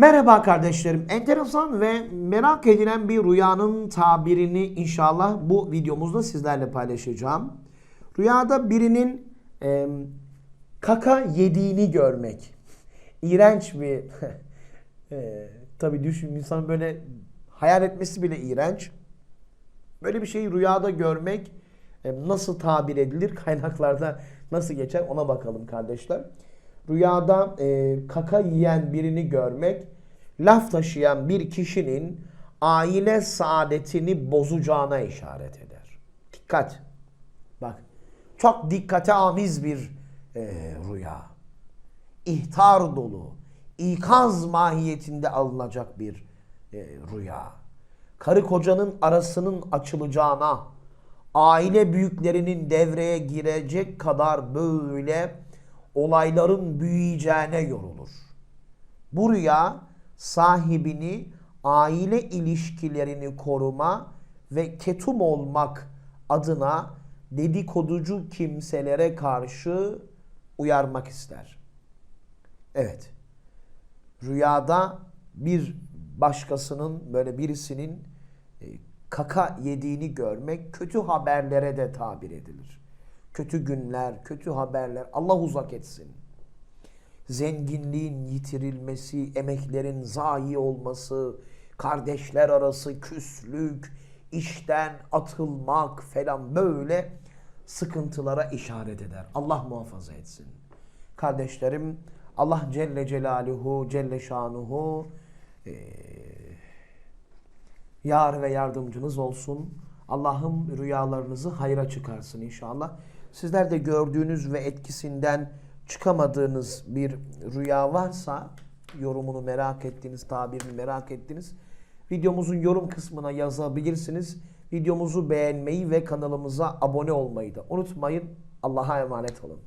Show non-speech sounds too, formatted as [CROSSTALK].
Merhaba kardeşlerim. Enteresan ve merak edilen bir rüyanın tabirini inşallah bu videomuzda sizlerle paylaşacağım. Rüyada birinin e, kaka yediğini görmek. İğrenç bir [LAUGHS] e, tabii düşün insan böyle hayal etmesi bile iğrenç. Böyle bir şeyi rüyada görmek e, nasıl tabir edilir? [LAUGHS] Kaynaklarda nasıl geçer ona bakalım kardeşler. Rüyada e, kaka yiyen birini görmek laf taşıyan bir kişinin aile saadetini bozacağına işaret eder. Dikkat. Bak. Çok dikkate amiz bir e, rüya. İhtar dolu, ikaz mahiyetinde alınacak bir e, rüya. Karı kocanın arasının açılacağına, aile büyüklerinin devreye girecek kadar böyle olayların büyüyeceğine yorulur. Bu rüya sahibini aile ilişkilerini koruma ve ketum olmak adına dedikoducu kimselere karşı uyarmak ister. Evet. Rüyada bir başkasının böyle birisinin e, kaka yediğini görmek kötü haberlere de tabir edilir. Kötü günler, kötü haberler Allah uzak etsin. Zenginliğin yitirilmesi, emeklerin zayi olması, kardeşler arası küslük, işten atılmak falan böyle sıkıntılara işaret eder. Allah muhafaza etsin. Kardeşlerim Allah Celle Celaluhu, Celle Şanuhu eee yar ve yardımcınız olsun. Allah'ım rüyalarınızı hayra çıkarsın inşallah. Sizler de gördüğünüz ve etkisinden çıkamadığınız bir rüya varsa yorumunu merak ettiğiniz, tabirini merak ettiğiniz videomuzun yorum kısmına yazabilirsiniz. Videomuzu beğenmeyi ve kanalımıza abone olmayı da unutmayın. Allah'a emanet olun.